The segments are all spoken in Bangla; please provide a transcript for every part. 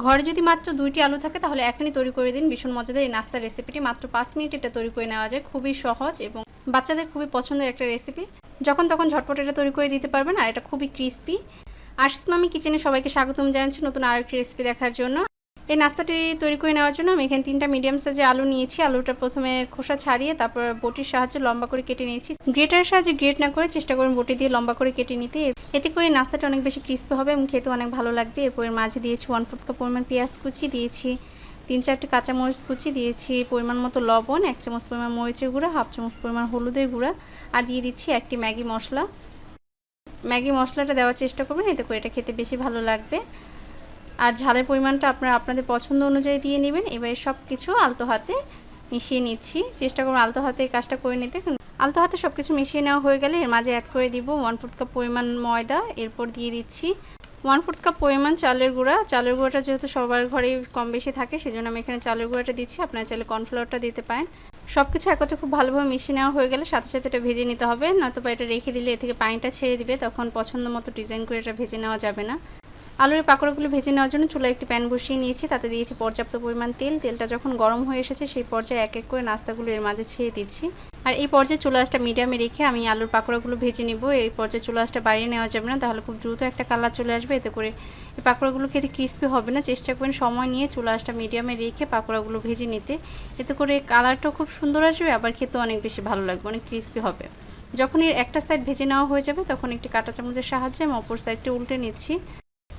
ঘরে যদি মাত্র দুইটি আলু থাকে, তাহলে এখনই তৈরি করে দিন। ভীষণ মজাদার এই নাস্তার রেসিপিটি মাত্র পাঁচ মিনিট এটা তৈরি করে নেওয়া যায়। খুবই সহজ এবং বাচ্চাদের খুবই পছন্দের একটা রেসিপি যখন তখন ঝটপট এটা তৈরি করে দিতে পারবেন, আর এটা খুবই ক্রিস্পি আশিস মামি কিচেনে সবাইকে স্বাগতম জানাচ্ছি নতুন আরেকটি রেসিপি দেখার জন্য। এই নাস্তাটি তৈরি করে নেওয়ার জন্য আমি এখানে তিনটা মিডিয়াম সাইজে আলু নিয়েছি। আলুটা প্রথমে খোসা ছাড়িয়ে তারপর বটির সাহায্যে লম্বা করে কেটে নিয়েছি। গ্রেটারের সাহায্যে গ্রেট না করে চেষ্টা করুন বটি দিয়ে লম্বা করে কেটে নিতে। এতে করে নাস্তাটা অনেক বেশি ক্রিস্পি হবে এবং খেতে অনেক ভালো লাগবে। এরপর মাঝে দিয়েছি ওয়ান ফোর্থ কাপ পরিমাণ পেঁয়াজ কুচি, দিয়েছি তিন চারটে কাঁচামরিচ কুচি, দিয়েছি পরিমাণ মতো লবণ, এক চামচ পরিমাণ মরিচের গুঁড়া, হাফ চামচ পরিমাণ হলুদের গুঁড়া আর দিয়ে দিচ্ছি একটি ম্যাগি মশলা। ম্যাগি মশলাটা দেওয়ার চেষ্টা করবেন, এতে করে এটা খেতে বেশি ভালো লাগবে। আর ঝালের পরিমাণটা আপনারা আপনাদের পছন্দ অনুযায়ী দিয়ে নেবেন। এবার সব কিছু আলতো হাতে মিশিয়ে নিচ্ছি। চেষ্টা করুন আলতো হাতে কাজটা করে নিতে। আলতো হাতে সব কিছু মিশিয়ে নেওয়া হয়ে গেলে এর মাঝে অ্যাড করে দিব ওয়ান ফুট কাপ পরিমাণ ময়দা। এরপর দিয়ে দিচ্ছি ওয়ান ফুট কাপ পরিমাণ চালের গুঁড়া। চালের গুঁড়াটা যেহেতু সবার ঘরেই কম বেশি থাকে, সেজন্য আমি এখানে চালের গুঁড়াটা দিচ্ছি। আপনারা চাইলে কর্নফ্লাওয়ারটা দিতে পারেন। সব কিছু একত্রে খুব ভালোভাবে মিশিয়ে নেওয়া হয়ে গেলে সাথে সাথে এটা ভেজে নিতে হবে। নয়তো বা এটা রেখে দিলে এ থেকে পানিটা ছেড়ে দিবে, তখন পছন্দ মতো ডিজাইন করে এটা ভেজে নেওয়া যাবে না। আলুর পাকোড়াগুলো ভেজে নেওয়ার জন্য চুলায় একটি প্যান বসিয়ে নিয়েছি। তাতে দিয়েছি পর্যাপ্ত পরিমাণ তেল। তেলটা যখন গরম হয়ে এসেছে, সেই পর্যায়ে এক এক করে নাস্তাগুলো এর মাঝে ছেড়ে দিচ্ছি। আর এই পর্যায়ে চুলা মিডিয়ামে রেখে আমি আলুর পাকোড়াগুলো ভেজে নেব। এই পর্যায়ে চুলা আঁচটা বাড়িয়ে নেওয়া যাবে না। তাহলে খুব দ্রুত একটা কালার চলে আসবে। এতে করে এই পাকোড়াগুলো খেতে ক্রিস্পি হবে না। চেষ্টা করবেন সময় নিয়ে চুলা মিডিয়ামে রেখে পাকোড়াগুলো ভেজে নিতে। এতে করে কালারটাও খুব সুন্দর আসবে, আবার খেতে অনেক বেশি ভালো লাগবে, অনেক ক্রিস্পি হবে। যখন এর একটা সাইড ভেজে নেওয়া হয়ে যাবে, তখন একটি কাঁটা চামচের সাহায্যে আমি অপর সাইডটি উল্টে নিচ্ছি।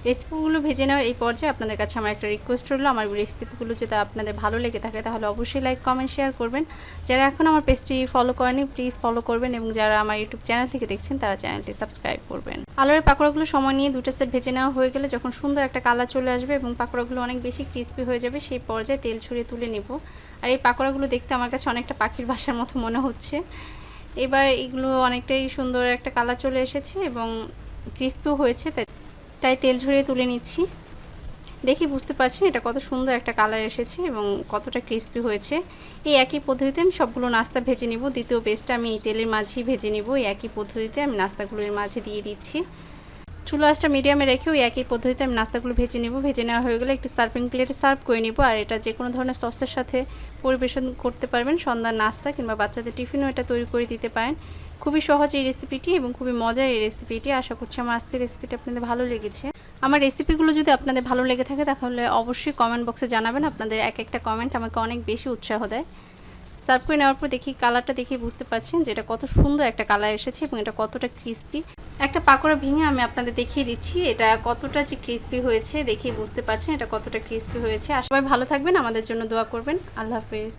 রেসিপিগুলো ভেজে নেওয়ার এই পর্যায়ে আপনাদের কাছে আমার একটা রিকোয়েস্ট রইল। আমার রেসিপিগুলো যদি আপনাদের ভালো লেগে থাকে, তাহলে অবশ্যই লাইক কমেন্ট শেয়ার করবেন। যারা এখন আমার পেজটি ফলো করেনি প্লিজ ফলো করবেন এবং যারা আমার ইউটিউব চ্যানেল থেকে দেখছেন, তারা চ্যানেলটি সাবস্ক্রাইব করবেন। আলুর পাকোড়াগুলো সময় নিয়ে দুটো সেট ভেজে নেওয়া হয়ে গেলে যখন সুন্দর একটা কালার চলে আসবে এবং পাকোড়াগুলো অনেক বেশি ক্রিস্পি হয়ে যাবে, সেই পর্যায়ে তেল ছড়িয়ে তুলে নেব। আর এই পাকোড়াগুলো দেখতে আমার কাছে অনেকটা পাখির বাসার মতো মনে হচ্ছে। এবার এগুলো অনেকটাই সুন্দর একটা কালার চলে এসেছে এবং ক্রিস্পিও হয়েছে, তাই তাই তেল ঝরিয়ে তুলে নিচ্ছি। দেখি বুঝতে পারছেন এটা কত সুন্দর একটা কালার এসেছে এবং কতটা ক্রিস্পি হয়েছে। এই একই পদ্ধতিতে আমি সবগুলো নাস্তা ভেজে নেব। দ্বিতীয় বেস্টটা আমি এই তেলের মাঝেই ভেজে নেব। এই একই পদ্ধতিতে আমি নাস্তাগুলোর মাঝে দিয়ে দিচ্ছি। চুলো আঁচটা মিডিয়ামে রেখে ওই একই পদ্ধতিতে আমি নাস্তাগুলো ভেজে নেব। ভেজে নেওয়া হয়ে গেলে একটি সার্ভিং প্লেটে সার্ভ করে নিব আর এটা যে কোনো ধরনের সসের সাথে পরিবেশন করতে পারবেন। সন্ধ্যার নাস্তা কিংবা বাচ্চাদের টিফিনও এটা তৈরি করে দিতে পারেন। খুবই সহজ এই রেসিপিটি এবং খুবই মজার এই রেসিপিটি আশা করছি আমার আজকের রেসিপিটি আপনাদের ভালো লেগেছে। আমার রেসিপিগুলো যদি আপনাদের ভালো লেগে থাকে তাহলে অবশ্যই কমেন্ট বক্সে জানাবেন। আপনাদের এক একটা কমেন্ট আমাকে অনেক বেশি উৎসাহ দেয়। সার্ভ করে নেওয়ার পর দেখি কালারটা দেখে বুঝতে পারছেন যে এটা কত সুন্দর একটা কালার এসেছে এবং এটা কতটা ক্রিস্পি একটা পাকোড়া ভেঙে আমি আপনাদের দেখিয়ে দিচ্ছি, এটা কতটা যে ক্রিস্পি হয়েছে দেখেই বুঝতে পারছেন, এটা কতটা ক্রিস্পি হয়েছে। আর সবাই ভালো থাকবেন, আমাদের জন্য দোয়া করবেন। আল্লাহ হাফেজ।